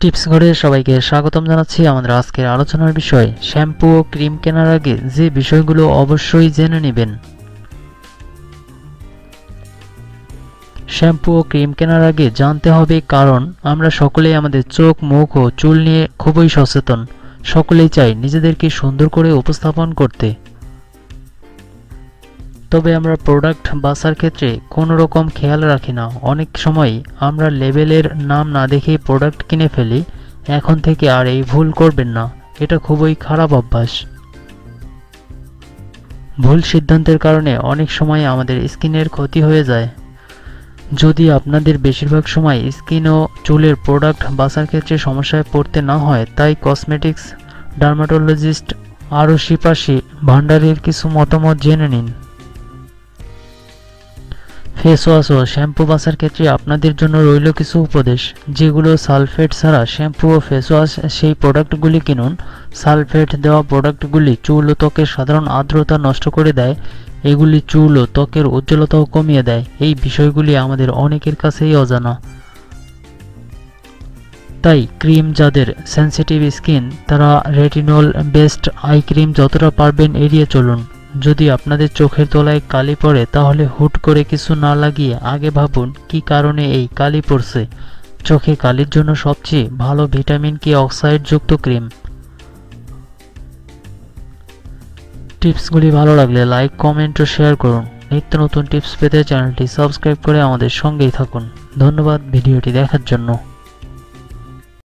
Tips ঘরে সবাইকে স্বাগতম জানাচ্ছি আমাদের আজকের আলোচনার বিষয়, শ্যাম্পু ও ক্রিম কেনার আগে যে বিষয়গুলো অবশ্যই জেনে নেবেন। শ্যাম্পু ও ক্রিম কেনার আগে জানতে হবে কারণ আমরা সকলেই আমাদের চোখ, মুখ ও চুল নিয়ে খুবই সচেতন। সকলেই চাই নিজেদেরকে সুন্দর করে উপস্থাপন করতে। তবে আমরা প্রোডাক্ট বাছার ক্ষেত্রে কোনো রকম খেয়াল রাখি না। অনেক সময় আমরা লেবেলের নাম না দেখেই প্রোডাক্ট কিনে ফেলি। এখন থেকে আর এই ভুল করবেন না। এটা খুবই খারাপ অভ্যাস। ভুল সিদ্ধান্তের কারণে অনেক সময় আমাদের স্কিনের ক্ষতি হয়ে যায়। যদি আপনাদের বেশিরভাগ সময় স্কিন ও চুলের প্রোডাক্ট বাছার ক্ষেত্রে সমস্যায় পড়তে না হয়, তাই কসমেটিক্স ডার্মাটোলজিস্ট আরও শিপাশি ভান্ডারের কিছু মতামত জেনে নিন। ফেস ওয়াশ ও শ্যাম্পু বাছার ক্ষেত্রে আপনাদের জন্য রইল কিছু উপদেশ, যেগুলো সালফেট ছাড়া শ্যাম্পু ও ফেস ওয়াশ সেই প্রোডাক্টগুলি কিনুন। সালফেট দেওয়া প্রোডাক্টগুলি চুল ও ত্বকের সাধারণ আর্দ্রতা নষ্ট করে দেয়, এগুলি চুল ও ত্বকের উজ্জ্বলতাও কমিয়ে দেয়। এই বিষয়গুলি আমাদের অনেকের কাছেই অজানা। তাই ক্রিম যাদের সেন্সিটিভ স্কিন তারা রেটিনল বেস্ট আই ক্রিম যতটা পারবেন এড়িয়ে চলুন। যদি আপনাদের চোখের তলায় কালি পড়ে, তাহলে হুট করে কিছু না লাগিয়ে আগে ভাবুন কি কারণে এই কালি পড়ছে। চোখে কালির জন্য সবচেয়ে ভালো ভিটামিন কে অক্সাইডযুক্ত ক্রিম? টিপসগুলি ভালো লাগলে লাইক, কমেন্ট ও শেয়ার করুন। নিত্য নতুন টিপস পেতে চ্যানেলটি সাবস্ক্রাইব করে আমাদের সঙ্গেই থাকুন। ধন্যবাদ ভিডিওটি দেখার জন্য।